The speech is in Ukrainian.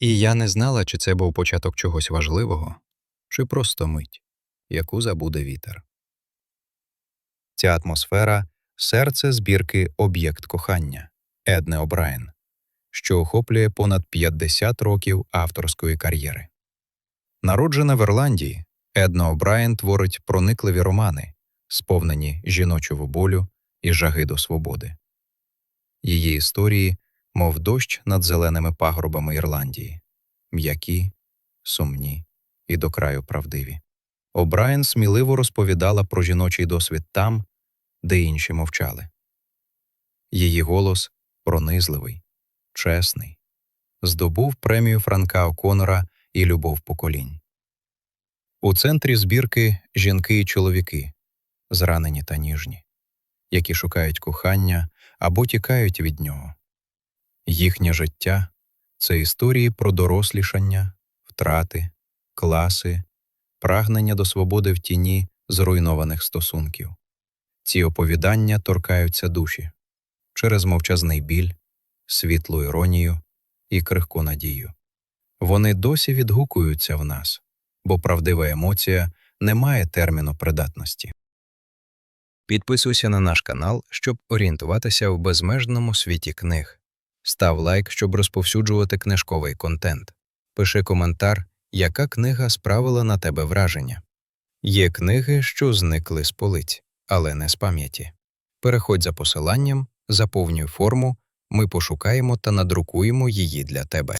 І я не знала, чи це був початок чогось важливого, чи просто мить, яку забуде вітер. Ця атмосфера серце збірки Об'єкт кохання Едне О'Брайен, що охоплює понад 50 років авторської кар'єри. Народжена в Ірландії, Една О'Брайен творить проникливі романи, сповнені жіночого болю і жаги до свободи. Її історії, мов дощ над зеленими пагорбами Ірландії, м'які, сумні і до краю правдиві. О'Брайен сміливо розповідала про жіночий досвід там, де інші мовчали. Її голос пронизливий, чесний, здобув премію Франка О'Конора і любов поколінь. У центрі збірки жінки і чоловіки, зранені та ніжні, які шукають кохання або тікають від нього. Їхнє життя це історії про дорослішання, втрати, класи, прагнення до свободи в тіні зруйнованих стосунків. Ці оповідання торкаються душі через мовчазний біль, світлу іронію і крихку надію. Вони досі відгукуються в нас, бо правдива емоція не має терміну придатності. Підписуйся на наш канал, щоб орієнтуватися в безмежному світі книг. Став лайк, щоб розповсюджувати книжковий контент. Пиши коментар, яка книга справила на тебе враження. Є книги, що зникли з полиць, але не з пам'яті. Переходь за посиланням, заповнюй форму, ми пошукаємо та надрукуємо її для тебе.